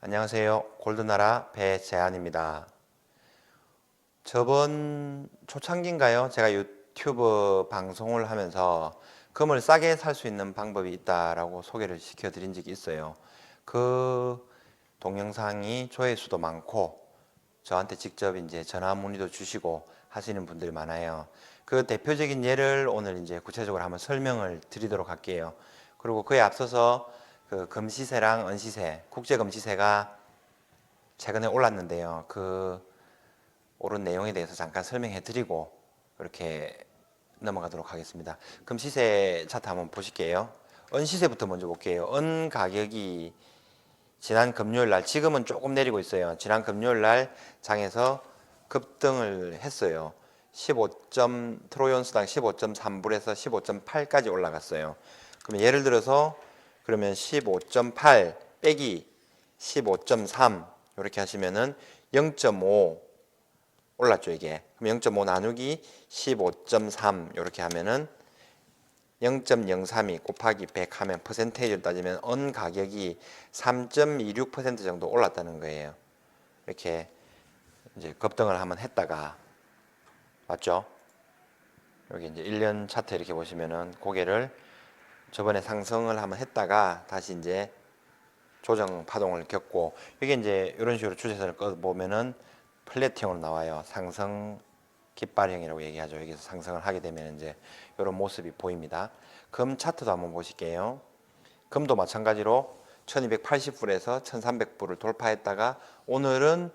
안녕하세요. 골드나라 배재한입니다. 저번 초창기인가요? 제가 유튜브 방송을 하면서 금을 싸게 살 수 있는 방법이 있다라고 소개를 시켜드린 적이 있어요. 그 동영상이 조회수도 많고 저한테 직접 이제 전화 문의도 주시고 하시는 분들이 많아요. 그 대표적인 예를 오늘 이제 구체적으로 한번 설명을 드리도록 할게요. 그리고 그에 앞서서 그 금시세랑 은시세, 국제 금시세가 최근에 올랐는데요. 그 오른 내용에 대해서 잠깐 설명해 드리고 이렇게 넘어가도록 하겠습니다. 금시세 차트 한번 보실게요. 은시세부터 먼저 볼게요. 은 가격이 지난 금요일 날 지금은 조금 내리고 있어요. 지난 금요일 날 장에서 급등을 했어요. 15. 트로이온스당 15.3불에서 15.8까지 올라갔어요. 그러면 예를 들어서 그러면 15.8 빼기 15.3 이렇게 하시면은 0.5 올랐죠 이게. 그럼 0.5 나누기 15.3 이렇게 하면은 0.032 곱하기 100 하면 퍼센테이지를 따지면 은 가격이 3.26% 정도 올랐다는 거예요. 이렇게 이제 급등을 한번 했다가 맞죠? 여기 이제 1년 차트 이렇게 보시면은 고개를 저번에 상승을 한번 했다가 다시 이제 조정 파동을 겪고 이게 이제 이런 식으로 추세선을 꺼 보면은 플랫형으로 나와요. 상승 깃발형이라고 얘기하죠. 여기서 상승을 하게 되면 이제 이런 모습이 보입니다. 금 차트도 한번 보실게요. 금도 마찬가지로 1280불에서 1300불을 돌파했다가 오늘은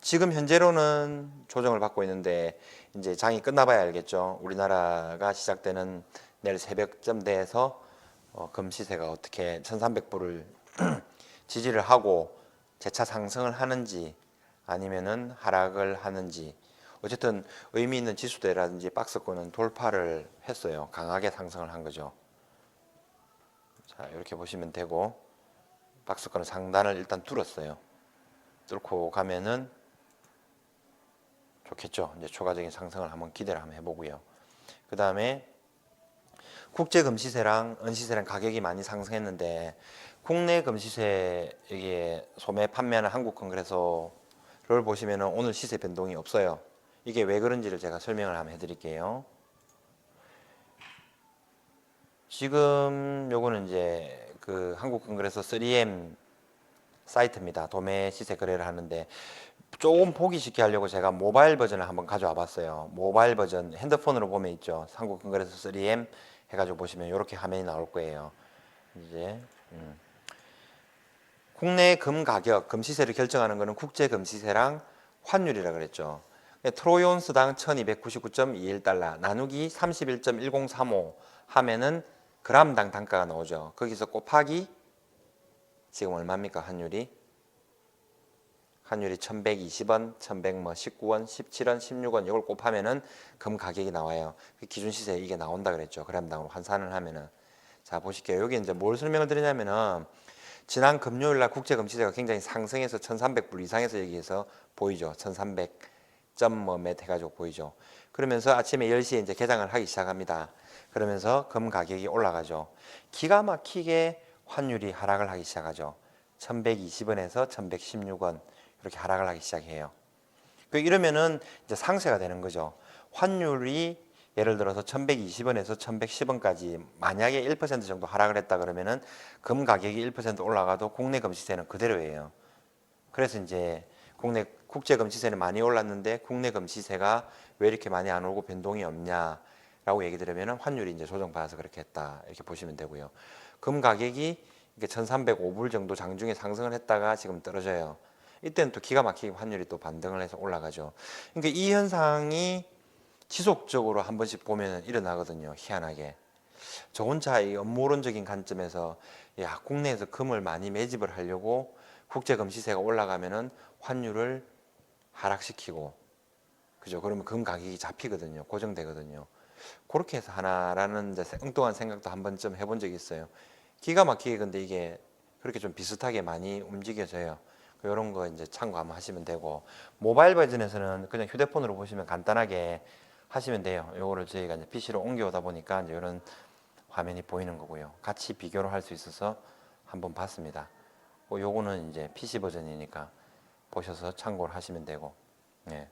지금 현재로는 조정을 받고 있는데 이제 장이 끝나봐야 알겠죠. 우리나라가 시작되는 내일 새벽쯤대에서 어, 금 시세가 어떻게 1300불을 지지를 하고 재차 상승을 하는지 아니면은 하락을 하는지 어쨌든 의미 있는 지수대라든지 박스권은 돌파를 했어요. 강하게 상승을 한 거죠. 자, 이렇게 보시면 되고 박스권은 상단을 일단 뚫었어요. 뚫고 가면은 좋겠죠. 이제 추가적인 상승을 한번 기대를 한번 해보고요. 그 다음에 국제 금시세랑 은시세랑 가격이 많이 상승했는데 국내 금시세 이게 소매 판매하는 한국 컨그레소를 보시면은 오늘 시세 변동이 없어요. 이게 왜 그런지를 제가 설명을 한번 해드릴게요. 지금 요거는 이제 그 한국 컨그레소 3M 사이트입니다. 도매 시세 거래를 하는데 조금 쉽게 하려고 제가 모바일 버전을 한번 가져와 봤어요. 모바일 버전 핸드폰으로 보면 있죠. 한국 컨그레소 3M 해가지고 보시면 이렇게 화면이 나올 거예요. 이제 음. 국내 금 가격, 금 시세를 결정하는 것은 국제 금 시세랑 환율이라 그랬죠. 트로이 온스당 1299.21달러 나누기 31.1035 하면은 그람당 단가가 나오죠. 거기서 곱하기 지금 얼마입니까 환율이? 환율이 1120원, 1119원, 17원, 16원 이걸 곱하면은 금 가격이 나와요. 그 기준 시세 이게 나온다 그랬죠. 그람당으로 환산을 하면은 자 보실게요. 여기 이제 뭘 설명을 드리냐면은 지난 금요일 날 국제 금 시세가 굉장히 상승해서 1,300불 이상에서 여기에서 보이죠. 1,300.뭐몇 해 가지고 보이죠. 그러면서 아침에 10시에 이제 개장을 하기 시작합니다. 그러면서 금 가격이 올라가죠. 기가 막히게 환율이 하락을 하기 시작하죠. 1120원에서 1116원 이렇게 하락을 하기 시작해요. 그 이러면은 이제 상세가 되는 거죠. 환율이 예를 들어서 1120원에서 1110원까지 만약에 1% 정도 하락을 했다 그러면은 금 가격이 1% 올라가도 국내 금 시세는 그대로예요. 그래서 이제 국내 국제 금 시세는 많이 올랐는데 국내 금 시세가 왜 이렇게 많이 안 오고 변동이 없냐라고 얘기 들으면은 환율이 이제 조정받아서 그렇게 했다 이렇게 보시면 되고요. 금 가격이 이게 1,305불 정도 장중에 상승을 했다가 지금 떨어져요. 이때는 또 기가 막히게 환율이 또 반등을 해서 올라가죠. 그러니까 이 현상이 지속적으로 한 번씩 보면 일어나거든요. 희한하게. 저 혼자 이 업무론적인 관점에서 야 국내에서 금을 많이 매집을 하려고 국제금 시세가 올라가면은 환율을 하락시키고 그죠? 그러면 금 가격이 잡히거든요. 고정되거든요. 그렇게 해서 하나라는 엉뚱한 생각도 한 번쯤 해본 적이 있어요. 기가 막히게 근데 이게 그렇게 좀 비슷하게 많이 움직여져요. 이런 거 이제 참고 한번 하시면 되고 모바일 버전에서는 그냥 휴대폰으로 보시면 간단하게 하시면 돼요. 요거를 저희가 이제 PC로 옮겨오다 보니까 이제 이런 화면이 보이는 거고요. 같이 비교를 할 수 있어서 한번 봤습니다. 뭐 요거는 이제 PC 버전이니까 보셔서 참고를 하시면 되고. 예.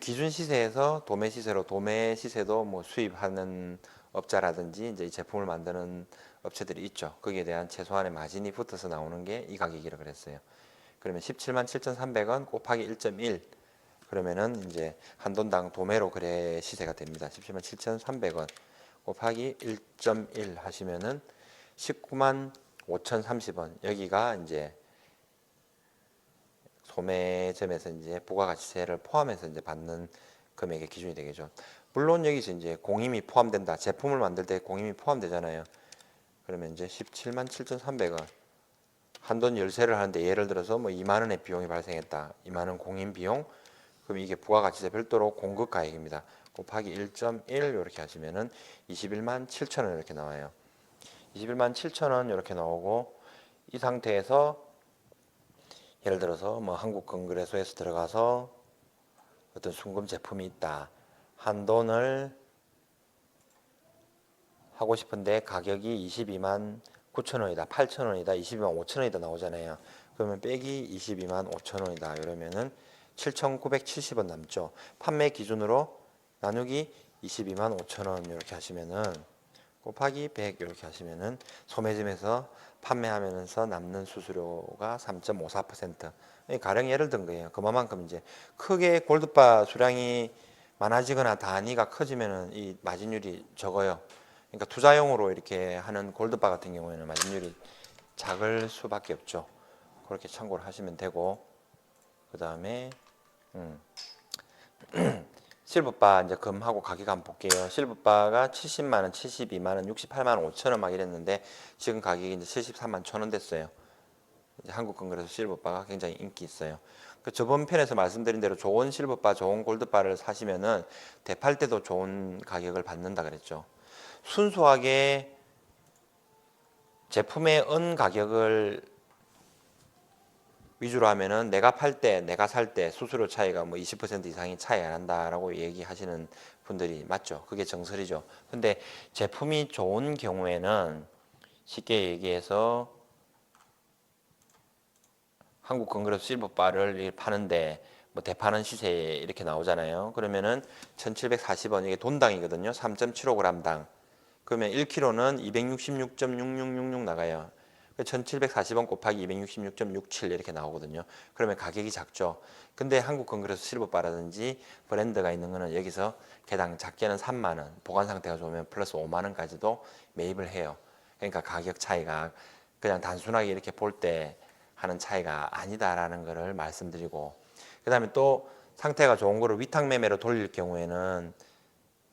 기준 시세에서 도매 시세로 도매 시세도 뭐 수입하는 업자라든지 이제 이 제품을 만드는 업체들이 있죠. 거기에 대한 최소한의 마진이 붙어서 나오는 게 이 가격이라 그랬어요. 그러면 17만 7,300원 곱하기 1.1 그러면은 이제 한 돈당 도매로 거래 시세가 됩니다. 17만 7,300원 곱하기 1.1 하시면은 19만 5,030원 여기가 이제 소매점에서 이제 부가가치세를 포함해서 이제 받는 금액의 기준이 되겠죠. 물론 여기서 이제 공임이 포함된다. 제품을 만들 때 공임이 포함되잖아요. 그러면 이제 17만 7,300원 한돈 열세를 하는데 예를 들어서 뭐 2만 원의 비용이 발생했다. 2만 원 공임 비용. 그럼 이게 부가가치세 별도로 공급 가액입니다. 곱하기 1.1 이렇게 하시면은 21만 7천 원 이렇게 나와요. 21만 7천 원 이렇게 나오고 이 상태에서 예를 들어서 뭐 한국 건그레소에서 들어가서 어떤 순금 제품이 있다. 한 돈을 하고 싶은데 가격이 22만 9천 원이다, 8천 원이다, 22만 5천 원이다 나오잖아요. 그러면 빼기 22만 5천 원이다. 이러면은 7,970원 남죠. 판매 기준으로 나누기 22만 5천 원 이렇게 하시면은 곱하기 100 이렇게 하시면은 소매점에서 판매하면서 남는 수수료가 3.54%. 가령 예를 든 거예요. 그만큼 이제 크게 골드바 수량이 많아지거나 단위가 커지면은 이 마진율이 적어요. 그러니까 투자용으로 이렇게 하는 골드바 같은 경우에는 마진율이 작을 수밖에 없죠. 그렇게 참고를 하시면 되고 그 다음에 음. 실버바 이제 금하고 가격 한번 볼게요. 실버바가 70만 원, 72만 원, 68만 원, 5천 원 막 이랬는데 지금 가격이 이제 73만 천 원 됐어요. 이제 한국 건그레소 실버바가 굉장히 인기 있어요. 그 저번 편에서 말씀드린 대로 좋은 실버바, 좋은 골드바를 사시면은 대팔 때도 좋은 가격을 받는다 그랬죠. 순수하게 제품의 은 가격을 위주로 하면은 내가 팔 때, 내가 살 때 수수료 차이가 뭐 20% 이상이 차이 안 난다라고 얘기하시는 분들이 맞죠. 그게 정설이죠. 근데 제품이 좋은 경우에는 쉽게 얘기해서 한국 건그레스 실버바를 파는데 뭐 대파는 시세 이렇게 나오잖아요. 그러면은 1,740원 이게 돈당이거든요. 3.75g당. 그러면 1kg는 266.6666 나가요. 1740원 곱하기 266.67 이렇게 나오거든요. 그러면 가격이 작죠. 근데 한국 건그레스 실버바라든지 브랜드가 있는 거는 여기서 개당 작게는 3만 원, 보관 상태가 좋으면 플러스 5만 원까지도 매입을 해요. 그러니까 가격 차이가 그냥 단순하게 이렇게 볼 때 하는 차이가 아니다라는 것을 말씀드리고 그다음에 또 상태가 좋은 거를 위탁 매매로 돌릴 경우에는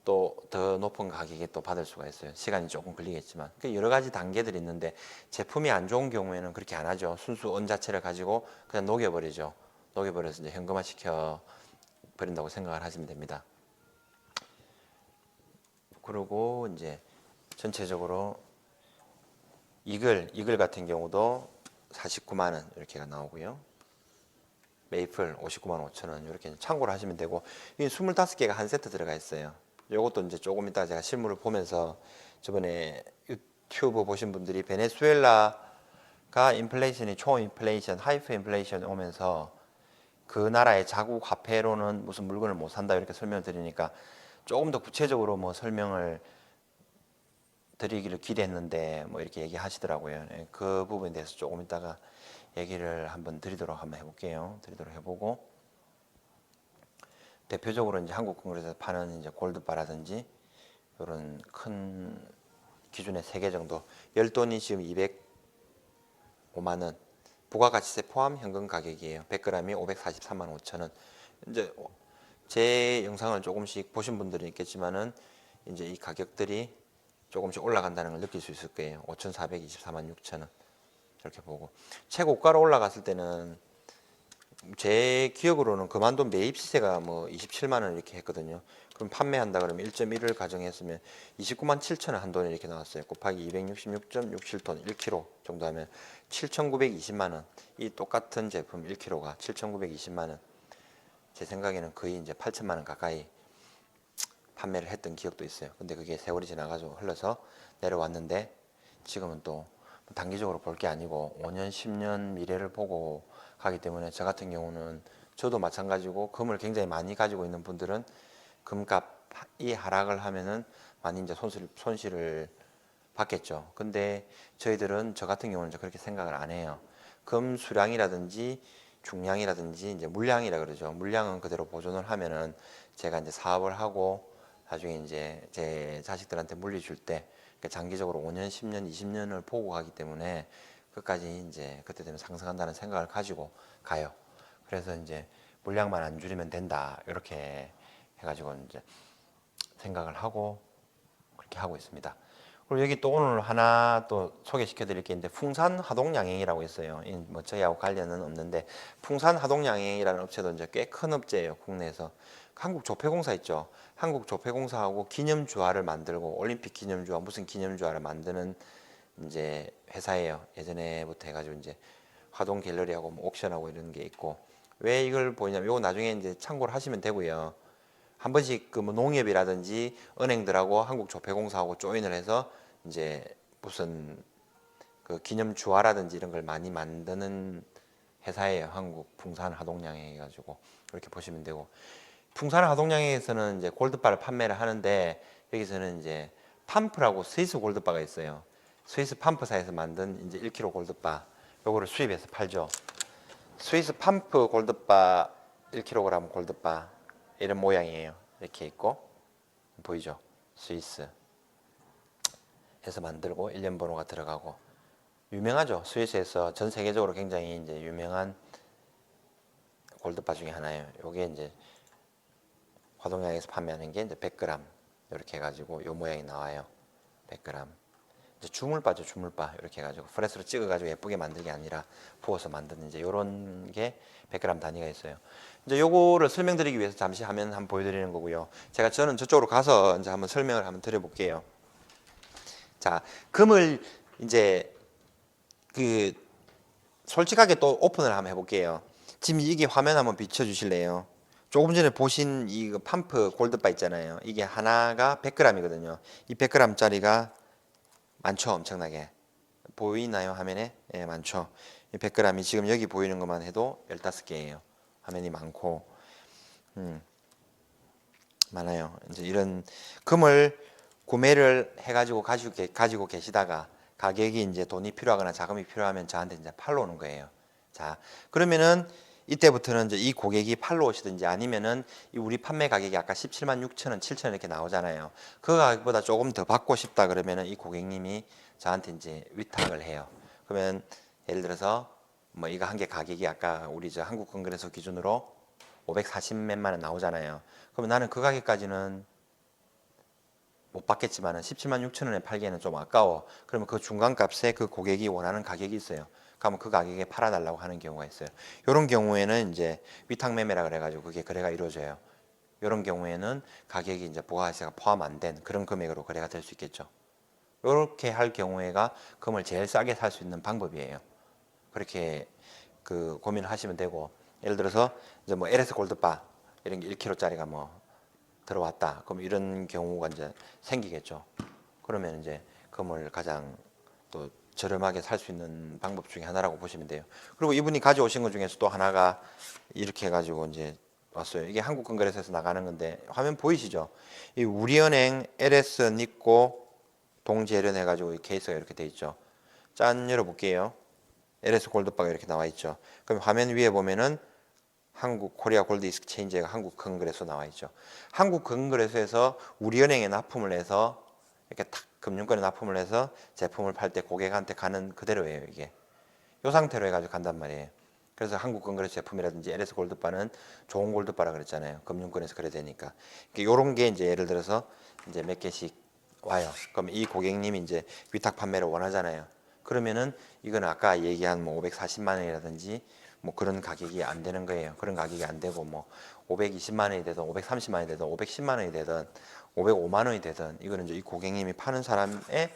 또 더 높은 가격에 또 받을 수가 있어요. 시간이 조금 걸리겠지만 그 여러 가지 단계들이 있는데 제품이 안 좋은 경우에는 그렇게 안 하죠. 순수 원 자체를 가지고 그냥 녹여버리죠. 녹여버려서 이제 현금화 시켜 버린다고 생각을 하시면 됩니다. 그리고 이제 전체적으로 이글 이글 같은 경우도 49만 원 이렇게가 나오고요. 메이플 59만 5천 원 이렇게 참고를 하시면 되고 이 25개가 한 세트 들어가 있어요. 요것도 이제 조금 이따 제가 실물을 보면서 저번에 유튜브 보신 분들이 베네수엘라가 인플레이션이 초인플레이션, 하이프 인플레이션 오면서 그 나라의 자국 화폐로는 무슨 물건을 못 산다 이렇게 설명을 드리니까 조금 더 구체적으로 뭐 설명을 드리기를 기대했는데 뭐 이렇게 얘기하시더라고요. 예, 그 부분에 대해서 조금 이따가 얘기를 한번 드리도록 한번 해볼게요. 드리도록 해보고 대표적으로 이제 한국 건그레에서 파는 이제 골드바라든지 이런 큰 기준의 세 개 정도 열 돈이 지금 205만 원 부가가치세 포함 현금 가격이에요. 100g이 543만 5천 원. 이제 제 영상을 조금씩 보신 분들이 있겠지만은 이제 이 가격들이 조금씩 올라간다는 걸 느낄 수 있을 거예요. 5,424만 6천 원 이렇게 보고 최고가로 올라갔을 때는 제 기억으로는 그만둔 매입 시세가 뭐 27만 원 이렇게 했거든요. 그럼 판매한다 그러면 1.1을 가정했으면 29만 7천 원 한 돈이 이렇게 나왔어요. 곱하기 266.67톤 1kg 정도 하면 7,920만 원. 이 똑같은 제품 1kg가 7,920만 원. 제 생각에는 거의 이제 8천만 원 가까이 판매를 했던 기억도 있어요. 근데 그게 세월이 지나가지고 흘러서 내려왔는데 지금은 또 단기적으로 볼 게 아니고 5년, 10년 미래를 보고 가기 때문에 저 같은 경우는 저도 마찬가지고 금을 굉장히 많이 가지고 있는 분들은 금값이 하락을 하면은 많이 이제 손실, 손실을 받겠죠. 근데 저희들은 저 같은 경우는 그렇게 생각을 안 해요. 금 수량이라든지 중량이라든지 이제 물량이라 그러죠. 물량은 그대로 보존을 하면은 제가 이제 사업을 하고 나중에 이제 제 자식들한테 물려줄 때 그러니까 장기적으로 5년, 10년, 20년을 보고 가기 때문에 끝까지 이제 그때 되면 상승한다는 생각을 가지고 가요. 그래서 이제 물량만 안 줄이면 된다 이렇게 해가지고 이제 생각을 하고 그렇게 하고 있습니다. 그리고 여기 또 오늘 하나 또 소개시켜 드릴 게 있는데 풍산 하동양행이라고 있어요. 이뭐 저희하고 관련은 없는데 풍산 하동양행이라는 업체도 이제 꽤 큰 업체예요. 국내에서 한국 조폐공사 있죠. 한국 조폐공사하고 기념주화를 만들고 올림픽 기념주화 무슨 기념주화를 만드는 이제 회사예요. 예전에부터 해가지고 이제 화동 갤러리하고 뭐 옥션하고 이런 게 있고 왜 이걸 보냐면 이거 나중에 이제 참고를 하시면 되고요. 한 번씩 그 뭐 농협이라든지 은행들하고 한국 조폐공사하고 조인을 해서 이제 무슨 그 기념 주화라든지 이런 걸 많이 만드는 회사예요. 한국 풍산 하동양에 해가지고 그렇게 보시면 되고 풍산 하동양에서는 이제 골드바를 판매를 하는데 여기서는 이제 팜프라고 스위스 골드바가 있어요. 스위스 팜프사에서 만든 이제 1kg 골드바 요거를 수입해서 팔죠. 스위스 팜프 골드바 1kg 골드바 이런 모양이에요. 이렇게 있고 보이죠? 스위스 해서 만들고 일련 번호가 들어가고 유명하죠. 스위스에서 전 세계적으로 굉장히 이제 유명한 골드바 중에 하나예요. 요게 이제 화동양에서 판매하는 게 이제 100g 이렇게 해가지고 요 모양이 나와요. 100g. 주물바죠, 주물바 이렇게 해가지고 프레스로 찍어가지고 예쁘게 만든 게 아니라 부어서 만드는 이제 요런 게 100g 단위가 있어요. 이제 요거를 설명드리기 위해서 잠시 화면 한번 보여드리는 거고요. 제가 저는 저쪽으로 가서 이제 한번 설명을 한번 드려볼게요. 자, 금을 이제 그 솔직하게 또 오픈을 한번 해볼게요. 지금 이게 화면 한번 비춰주실래요? 조금 전에 보신 이 팜프 골드바 있잖아요. 이게 하나가 100g이거든요. 이 100g짜리가 많죠, 엄청나게. 보이나요, 화면에? 예, 많죠. 이 100g이 지금 여기 보이는 것만 해도 15개예요. 화면이 많고. 음. 많아요. 이제 이런 금을 구매를 해 가지고 가지고, 계- 가지고 계시다가 가격이 이제 돈이 필요하거나 자금이 필요하면 저한테 이제 팔러 오는 거예요. 자, 그러면은 이때부터는 이제 이 고객이 팔러 오시든지 아니면은 이 우리 판매 가격이 아까 17만 6천 원, 7천 원 이렇게 나오잖아요. 그 가격보다 조금 더 받고 싶다 그러면은 이 고객님이 저한테 이제 위탁을 해요. 그러면 예를 들어서 뭐 이거 한 개 가격이 아까 우리 저 한국 건그레소 기준으로 540 몇만 원 나오잖아요. 그러면 나는 그 가격까지는 못 받겠지만은 17만 6천 원에 팔기에는 좀 아까워. 그러면 그 중간 값에 그 고객이 원하는 가격이 있어요. 그러면 그 가격에 팔아달라고 하는 경우가 있어요. 이런 경우에는 이제 위탁 매매라 그래가지고 그게 거래가 이루어져요. 이런 경우에는 가격이 이제 부가세가 포함 안 된 그런 금액으로 거래가 될 수 있겠죠. 이렇게 할 경우에가 금을 제일 싸게 살 수 있는 방법이에요. 그렇게 그 고민을 하시면 되고 예를 들어서 이제 뭐 LS 골드바 이런 게 1kg짜리가 뭐 들어왔다. 그럼 이런 경우가 이제 생기겠죠. 그러면 이제 금을 가장 또 저렴하게 살 수 있는 방법 중에 하나라고 보시면 돼요. 그리고 이분이 가져오신 것 중에서 또 하나가 이렇게 해가지고 이제 왔어요. 이게 한국건설에서 나가는 건데 화면 보이시죠? 이 우리은행 LS 니꼬 동재련 해가지고 이 케이스가 이렇게 돼 있죠. 짠 열어볼게요. LS 골드바가 이렇게 나와 있죠. 그럼 화면 위에 보면은 한국 코리아 골드 익스체인지가 한국 건그레소 나와 있죠. 한국 건그레소에서 우리은행에 납품을 해서 이렇게 탁 금융권에 납품을 해서 제품을 팔 때 고객한테 가는 그대로예요 이게. 이 상태로 해가지고 간단 말이에요. 그래서 한국 건그레소 제품이라든지 LS 골드바는 좋은 골드바라 그랬잖아요. 금융권에서 그래 되니까. 이런 게 이제 예를 들어서 이제 몇 개씩 와요. 그럼 이 고객님이 이제 위탁 판매를 원하잖아요. 그러면은 이거는 아까 얘기한 뭐 540만 원이라든지 뭐 그런 가격이 안 되는 거예요. 그런 가격이 안 되고 뭐 520만 원이 되든 530만 원이 되든 510만 원이 되든 505만 원이 되든 이거는 이제 이 고객님이 파는 사람의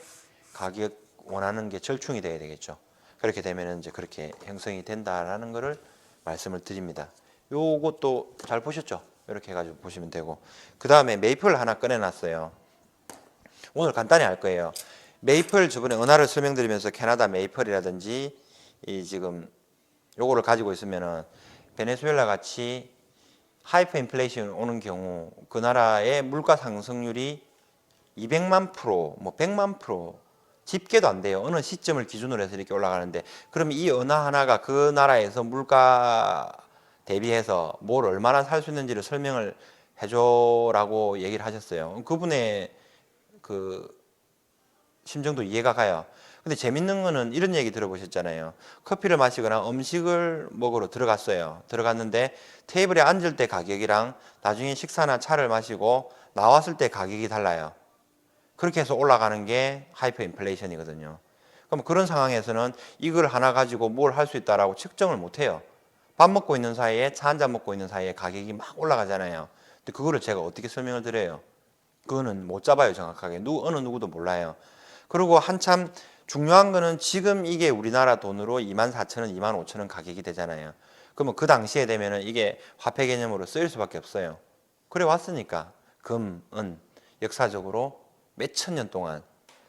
가격 원하는 게 절충이 돼야 되겠죠. 그렇게 되면은 이제 그렇게 형성이 된다라는 거를 말씀을 드립니다. 요것도 잘 보셨죠? 이렇게 해가지고 보시면 되고 그 다음에 메이플 하나 꺼내놨어요. 오늘 간단히 할 거예요. 메이플 저번에 은하를 설명드리면서 캐나다 메이플이라든지 이 지금 요거를 가지고 있으면은 베네수엘라 같이 하이퍼 인플레이션 오는 경우 그 나라의 물가 상승률이 200만 프로, 뭐 100만 프로 집계도 안 돼요. 어느 시점을 기준으로 해서 이렇게 올라가는데 그럼 이 은하 하나가 그 나라에서 물가 대비해서 뭘 얼마나 살 수 있는지를 설명을 해줘라고 얘기를 하셨어요. 그분의 그 심정도 이해가 가요. 근데 재밌는 거는 이런 얘기 들어보셨잖아요. 커피를 마시거나 음식을 먹으러 들어갔어요. 들어갔는데 테이블에 앉을 때 가격이랑 나중에 식사나 차를 마시고 나왔을 때 가격이 달라요. 그렇게 해서 올라가는 게 하이퍼 인플레이션이거든요. 그럼 그런 상황에서는 이걸 하나 가지고 뭘 할 수 있다라고 측정을 못 해요. 밥 먹고 있는 사이에 차 한 잔 먹고 있는 사이에 가격이 막 올라가잖아요. 근데 그거를 제가 어떻게 설명을 드려요? 그거는 못 잡아요, 정확하게. 누, 어느 누구도 몰라요. 그리고 한참 중요한 거는 지금 이게 우리나라 돈으로 2만 4천 원, 2만 5천 원 가격이 되잖아요. 그러면 그 당시에 되면은 이게 화폐 개념으로 쓰일 수밖에 없어요. 그래 왔으니까 금, 은 역사적으로 몇 천 년 동안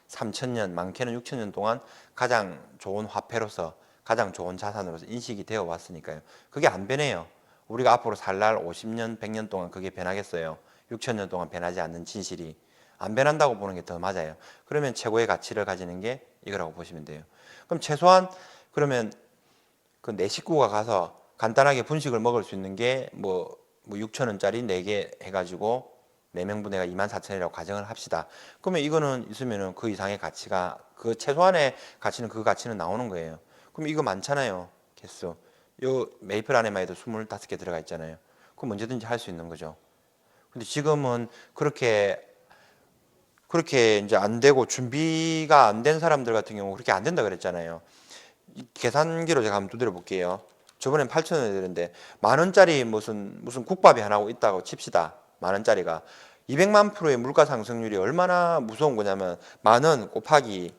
3천 년, 많게는 6천 년 동안 가장 좋은 화폐로서 가장 좋은 자산으로서 인식이 되어 왔으니까요. 그게 안 변해요. 우리가 앞으로 살 날 50년, 100년 동안 그게 변하겠어요. 6천 년 동안 변하지 않는 진실이 안 변한다고 보는 게 더 맞아요. 그러면 최고의 가치를 가지는 게 이거라고 보시면 돼요. 그럼 최소한 그러면 그 내 식구가 가서 간단하게 분식을 먹을 수 있는 게뭐 뭐 6천 원짜리 4개 해가지고 4명분 해가 2만 4천이라고 가정을 합시다. 그러면 이거는 있으면은 그 이상의 가치가 그 최소한의 가치는 그 가치는 나오는 거예요. 그럼 이거 많잖아요. 개수. 요 메이플 안에만 해도 25개 들어가 있잖아요. 그럼 언제든지 할 수 있는 거죠. 근데 지금은 그렇게 그렇게 이제 안 되고 준비가 안 된 사람들 같은 경우 그렇게 안 된다 그랬잖아요. 이 계산기로 제가 한번 두드려 볼게요. 저번엔 8천 원이었는데 만 원짜리 무슨 무슨 국밥이 하나 있다고 칩시다. 만 원짜리가 200만 프로의 물가 상승률이 얼마나 무서운 거냐면 만 원 곱하기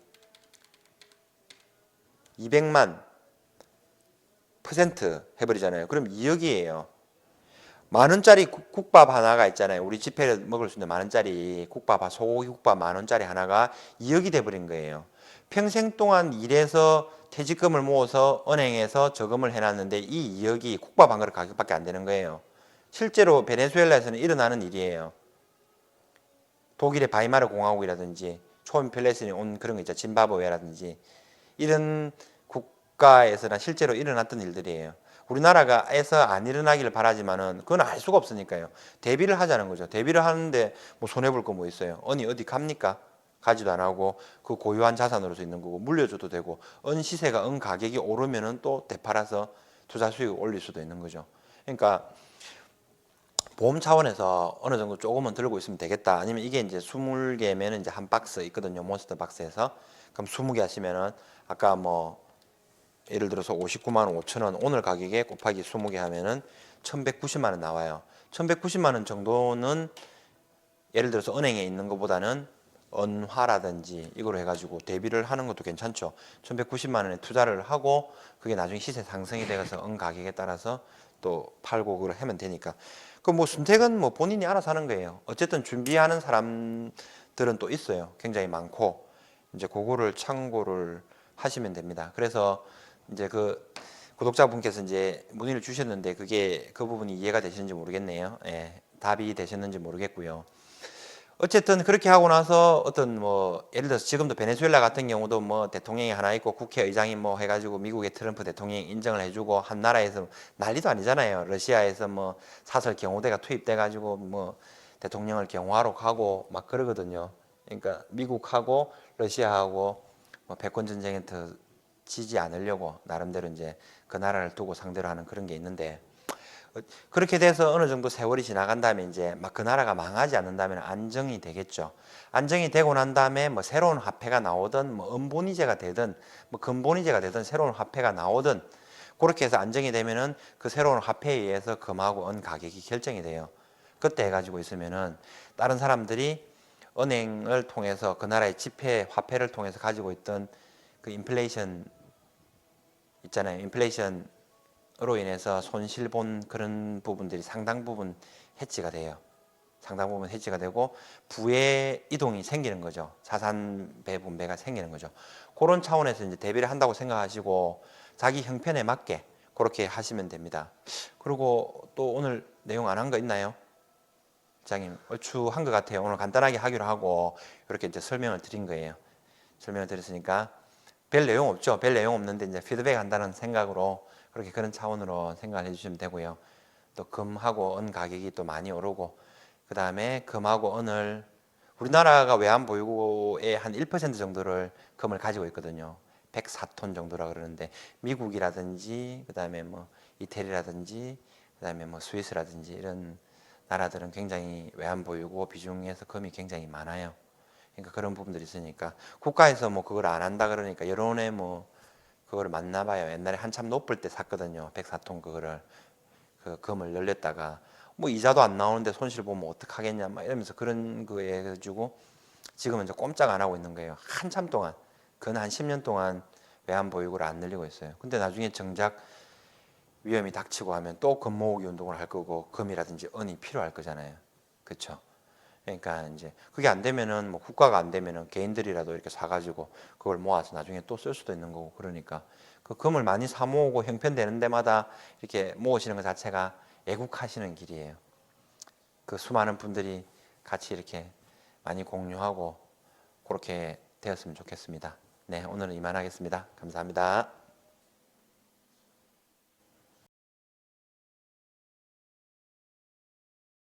200만 퍼센트 해버리잖아요. 그럼 2억이에요. 만 원짜리 국- 국밥 하나가 있잖아요. 우리 집회에 먹을 수 있는 만 원짜리 국밥, 소고기 국밥 만 원짜리 하나가 2억이 돼버린 거예요. 평생 동안 일해서 퇴직금을 모아서 은행에서 저금을 해놨는데 이 2억이 국밥 한 그릇 가격밖에 안 되는 거예요. 실제로 베네수엘라에서는 일어나는 일이에요. 독일의 바이마르 공화국이라든지 초인플레이션이 온 그런 거 있죠. 짐바브웨라든지 이런 국가에서는 실제로 일어났던 일들이에요. 우리나라가에서 안 일어나기를 바라지만은 그건 알 수가 없으니까요. 대비를 하자는 거죠. 대비를 하는데 뭐 손해 볼 거 뭐 있어요? 언니 어디 갑니까? 가지도 안 하고 그 고유한 자산으로서 있는 거고 물려줘도 되고 은 시세가 은 가격이 오르면은 또 되팔아서 투자 수익을 올릴 수도 있는 거죠. 그러니까 보험 차원에서 어느 정도 조금은 들고 있으면 되겠다. 아니면 이게 이제 20개면 이제 한 박스 있거든요. 몬스터 박스에서. 그럼 20개 하시면은 아까 뭐 예를 들어서 59만 5천 원 오늘 가격에 곱하기 20개 하면은 1190만 원 나와요. 1190만 원 정도는 예를 들어서 은행에 있는 것보다는 언화라든지 이걸로 해가지고 대비를 하는 것도 괜찮죠. 1190만 원에 투자를 하고 그게 나중에 시세 상승이 돼서 은 가격에 따라서 또 팔고 그걸 하면 되니까 그뭐 선택은 뭐 본인이 알아서 하는 거예요. 어쨌든 준비하는 사람들은 또 있어요. 굉장히 많고 이제 그거를 참고를 하시면 됩니다. 그래서 이제 그 구독자분께서 이제 문의를 주셨는데 그게 그 부분이 이해가 되시는지 모르겠네요. 예, 답이 되셨는지 모르겠고요. 어쨌든 그렇게 하고 나서 어떤 뭐 예를 들어서 지금도 베네수엘라 같은 경우도 뭐 대통령이 하나 있고 국회의장이 뭐 해가지고 미국의 트럼프 대통령이 인정을 해주고 한 나라에서 난리도 아니잖아요. 러시아에서 뭐 사설 경호대가 투입돼가지고 뭐 대통령을 경호하러 가고 막 그러거든요. 그러니까 미국하고 러시아하고 뭐 패권 전쟁에 더 지지 않으려고 나름대로 이제 그 나라를 두고 상대로 하는 그런 게 있는데 어, 그렇게 돼서 어느 정도 세월이 지나간 다음에 이제 막 그 나라가 망하지 않는다면 안정이 되겠죠. 안정이 되고 난 다음에 뭐 새로운 화폐가 나오든 뭐 은본위제가 되든 뭐 금본위제가 되든 새로운 화폐가 나오든 그렇게 해서 안정이 되면은 그 새로운 화폐에 의해서 금하고 은 가격이 결정이 돼요. 그때 해가지고 있으면은 다른 사람들이 은행을 통해서 그 나라의 지폐 화폐를 통해서 가지고 있던 그 인플레이션 있잖아요. 인플레이션으로 인해서 손실 본 그런 부분들이 상당 부분 해치가 돼요. 상당 부분 해지가 되고 부의 이동이 생기는 거죠. 자산 배분배가 생기는 거죠. 그런 차원에서 이제 대비를 한다고 생각하시고 자기 형편에 맞게 그렇게 하시면 됩니다. 그리고 또 오늘 내용 안 한 거 있나요? 장님 얼추 한 것 같아요. 오늘 간단하게 하기로 하고 이렇게 이제 설명을 드린 거예요. 설명을 드렸으니까 별 내용 없죠. 별 내용 없는데 이제 피드백 한다는 생각으로 그렇게 그런 차원으로 생각을 해주시면 되고요. 또 금하고 은 가격이 또 많이 오르고 그 다음에 금하고 은을 우리나라가 외환 보유고의 한 1% 정도를 금을 가지고 있거든요. 104톤 정도라 그러는데 미국이라든지 그 다음에 뭐 이태리라든지 그 다음에 뭐 스위스라든지 이런 나라들은 굉장히 외환 보유고 비중에서 금이 굉장히 많아요. 그러니까 그런 부분들이 있으니까 국가에서 뭐 그걸 안 한다 그러니까 여론에 뭐 그걸 맞나 봐요. 옛날에 한참 높을 때 샀거든요. 104톤 그거를 그 금을 열렸다가 뭐 이자도 안 나오는데 손실 보면 어떡하겠냐 막 이러면서 그런 거에 해가지고 지금은 이제 꼼짝 안 하고 있는 거예요. 한참 동안 근한 10년 동안 외환 보유고를 안 늘리고 있어요. 근데 나중에 정작 위험이 닥치고 하면 또 금 모으기 운동을 할 거고 금이라든지 은이 필요할 거잖아요. 그렇죠? 그러니까 이제 그게 안 되면은 뭐 국가가 안 되면은 개인들이라도 이렇게 사가지고 그걸 모아서 나중에 또 쓸 수도 있는 거고 그러니까 그 금을 많이 사 모으고 형편되는 데마다 이렇게 모으시는 것 자체가 애국하시는 길이에요. 그 수많은 분들이 같이 이렇게 많이 공유하고 그렇게 되었으면 좋겠습니다. 네, 오늘은 이만하겠습니다. 감사합니다.